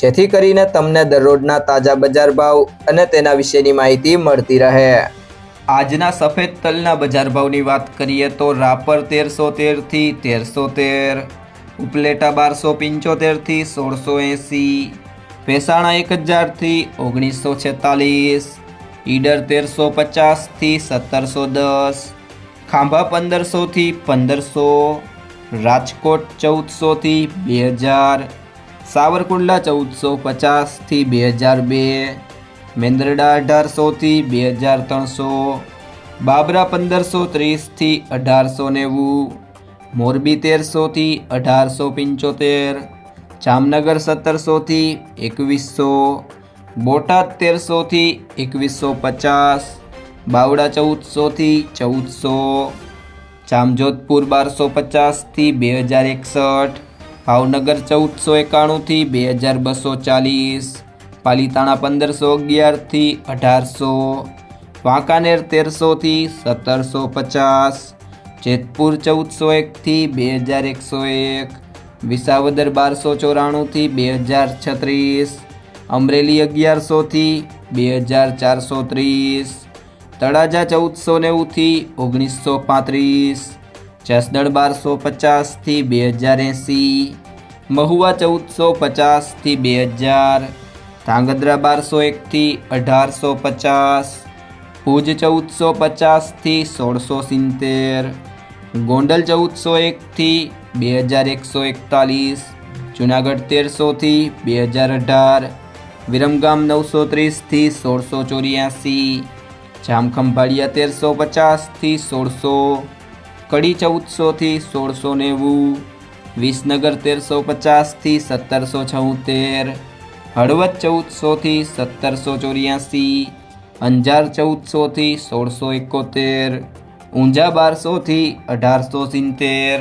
જેથી કરીને તમને દરરોજના તાજા બજાર ભાવ અને તેના વિશેની માહિતી મળતી રહે. આજના સફેદ તલના બજાર ભાવની વાત કરીએ તો રાપર તેરસો તેરથી તેરસો તેર ઉપલેટા બારસો પંચોતેરથી સોળસો એંસી, ભેસાણા એક હજારથી ઓગણીસો છેતાલીસ, ઈડર તેરસો પચાસથી સત્તરસો દસ, ખાંભા પંદરસોથી પંદરસો, રાજકોટ ચૌદસોથી બે હજાર સાવરકુંડલા ચૌદસો પચાસથી બે હજાર બે, મેંદરડા અઢારસોથી બે હજાર ત્રણસો, બાબરા પંદરસો ત્રીસથી અઢારસો નેવું, મોરબી તેરસોથી અઢારસો પંચોતેર, જામનગર સત્તરસોથી એકવીસો, બોટાદ તેરસોથી એકવીસો પચાસ, બાવડા ચૌદસોથી ચૌદસો, જામજોધપુર બારસો પચાસથી બે હજાર એકસઠ ભાવનગર ચૌદસો એકાણુંથી બે હજાર બસો ચાલીસ, પાલીતાણા પંદરસો અગિયારથી અઢારસો, વાંકાનેર તેરસોથી સત્તરસો પચાસ, જેતપુર ચૌદસો એકથી બે હજાર એકસો એક, વિસાવદર બારસો ચોરાણુંથી બે હજાર છત્રીસ, અમરેલી અગિયારસોથી બે હજાર ચારસો ત્રીસ, તળાજા ચૌદસો નેવુંથી ઓગણીસો પાંત્રીસ જસદણ બારસો પચાસથી બે હજાર એંસી, મહુવા ચૌદસો પચાસથી બે હજાર, ધાંગધ્રા બારસો એકથી અઢારસો પચાસ, ભુજ ચૌદસો પચાસથી સોળસો સિત્તેર, ગોંડલ ચૌદસો એકથી બે હજાર એકસો એકતાલીસ, જુનાગઢ તેરસોથી બે હજાર અઢાર, વિરમગામ નવસો ત્રીસથી સોળસો ચોર્યાસી, જામખંભાળિયા તેરસો પચાસથી સોળસો કડી ચૌદસોથી સોળસો નેવું, વિસનગર તેરસો પચાસથી સત્તરસો છોતેર, હળવદ ચૌદસોથી સત્તરસો ચોર્યાસી, અંજાર ચૌદસોથી સોળસો એકોતેર, ઊંઝા બારસોથી અઢારસો સિત્તેર